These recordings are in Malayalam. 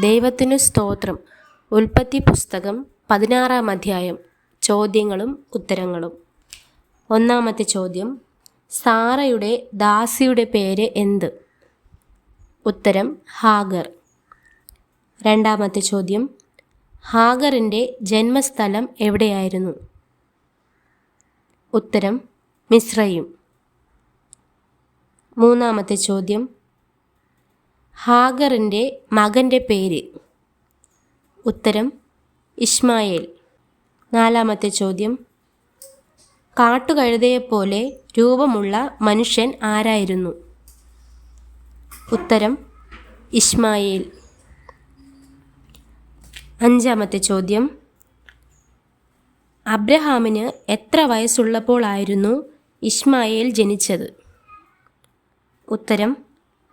ദൈവത്തിനു സ്തോത്രം. ഉൽപ്പത്തി പുസ്തകം പതിനാറാം അധ്യായം. ചോദ്യങ്ങളും ഉത്തരങ്ങളും. ഒന്നാമത്തെ ചോദ്യം സാറയുടെ ദാസിയുടെ പേര് എന്ത്? ഉത്തരം ഹാഗർ. രണ്ടാമത്തെ ചോദ്യം ഹാഗറിന്റെ ജന്മസ്ഥലം എവിടെയായിരുന്നു? ഉത്തരം മിശ്രയും മൂന്നാമത്തെ ചോദ്യം ഹാഗറിന്റെ മകന്റെ പേര്. ഉത്തരം ഇസ്മായേൽ നാലാമത്തെ ചോദ്യം. കാട്ടുകഴുതയെപ്പോലെ രൂപമുള്ള മനുഷ്യൻ ആരായിരുന്നു? ഉത്തരം ഇസ്മായേൽ അഞ്ചാമത്തെ ചോദ്യം. അബ്രഹാമിന് എത്ര വയസ്സുള്ളപ്പോൾ ആയിരുന്നു ഇസ്മായേൽ ജനിച്ചത്? ഉത്തരം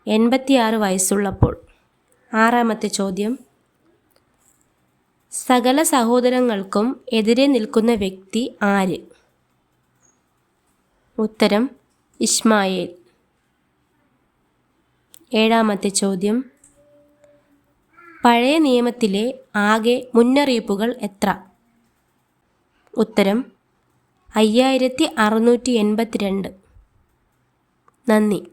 എൺപത്തിയാറ് വയസ്സുള്ളപ്പോൾ. ആറാമത്തെ ചോദ്യം. സകല സഹോദരങ്ങൾക്കും എതിരെ നിൽക്കുന്ന വ്യക്തി ആര്? ഉത്തരം ഇസ്മായേൽ. ഏഴാമത്തെ ചോദ്യം. പഴയ നിയമത്തിലെ ആകെ മുന്നറിയിപ്പുകൾ എത്ര? ഉത്തരം അയ്യായിരത്തി അറുന്നൂറ്റി എൺപത്തിരണ്ട്. നന്ദി.